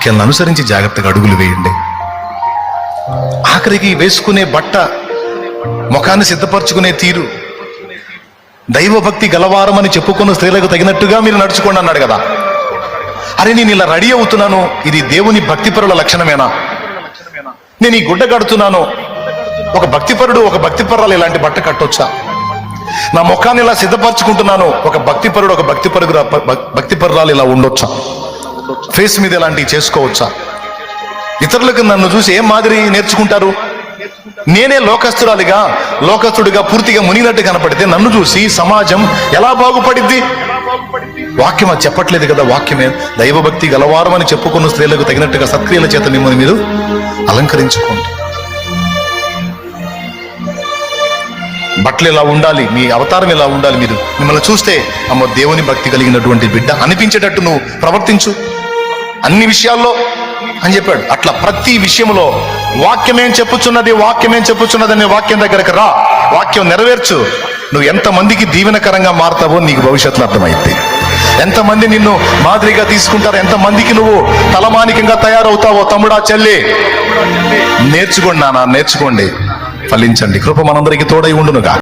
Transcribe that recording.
వాక్యాలను అనుసరించి జాగ్రత్తగా అడుగులు వేయండి. ఆఖరికి వేసుకునే బట్ట ముఖాన్ని సిద్ధపరచుకునే తీరు. దైవభక్తి గలవారమని చెప్పుకున్న స్త్రీలకు తగినట్టుగా మీరు నడుచుకోండి అన్నాడు కదా. అరే నేను ఇలా రెడీ అవుతున్నాను. ఇది దేవుని భక్తిపరుల లక్షణమేనా? నేను ఈ గుడ్డ కడుతున్నాను. ఒక భక్తిపరుడు ఒక భక్తిపరురాలు ఇలాంటి బట్ట కట్టొచ్చా? నా ముఖాన్ని ఇలా సిద్ధపరచుకుంటున్నాను. ఒక భక్తిపరుడు ఒక భక్తిపరుగు భక్తిపరురాలు ఇలా ఉండొచ్చా? ఫేస్ మీద ఇలాంటివి చేసుకోవచ్చా? ఇతరులకు నన్ను చూసి ఏం మాదిరి నేర్చుకుంటారు? నేనే లోకస్తురాలిగా లోకస్తుడిగా పూర్తిగా మునిగినట్టు కనపడితే నన్ను చూసి సమాజం ఎలా బాగుపడిద్ది? వాక్యం అది చెప్పట్లేదు కదా వాక్యమే? దైవభక్తి గలవారం అని చెప్పుకున్న స్త్రీలకు తగినట్టుగా సత్క్రియల చేత మిమ్మల్ని మీరు అలంకరించుకోండి. బట్టలు ఇలా ఉండాలి? మీ అవతారం ఇలా ఉండాలి? మీరు మిమ్మల్ని చూస్తే అమ్మ దేవుని భక్తి కలిగినటువంటి బిడ్డ అనిపించేటట్టు నువ్వు ప్రవర్తించు. అన్ని విషయాల్లో అని చెప్పాడు. అట్లా ప్రతి విషయంలో వాక్యమేం చెప్పుచున్నది వాక్యమేం చెప్పుచున్నది అనే వాక్యం దగ్గరకు రా. వాక్యం నెరవేర్చు. నువ్వు ఎంతమందికి దీవెనకరంగా మారుతావో నీకు భవిష్యత్తులో అర్థమైంది ఎంతమంది నిన్ను మాదిరిగా తీసుకుంటారు ఎంతమందికి నువ్వు తలమానికంగా తయారవుతావో తమ్ముడా చెల్లి. నేర్చుకోండి నాన్న నేర్చుకోండి. ఫలించండి. కృప మనందరికీ తోడై ఉండునుగా.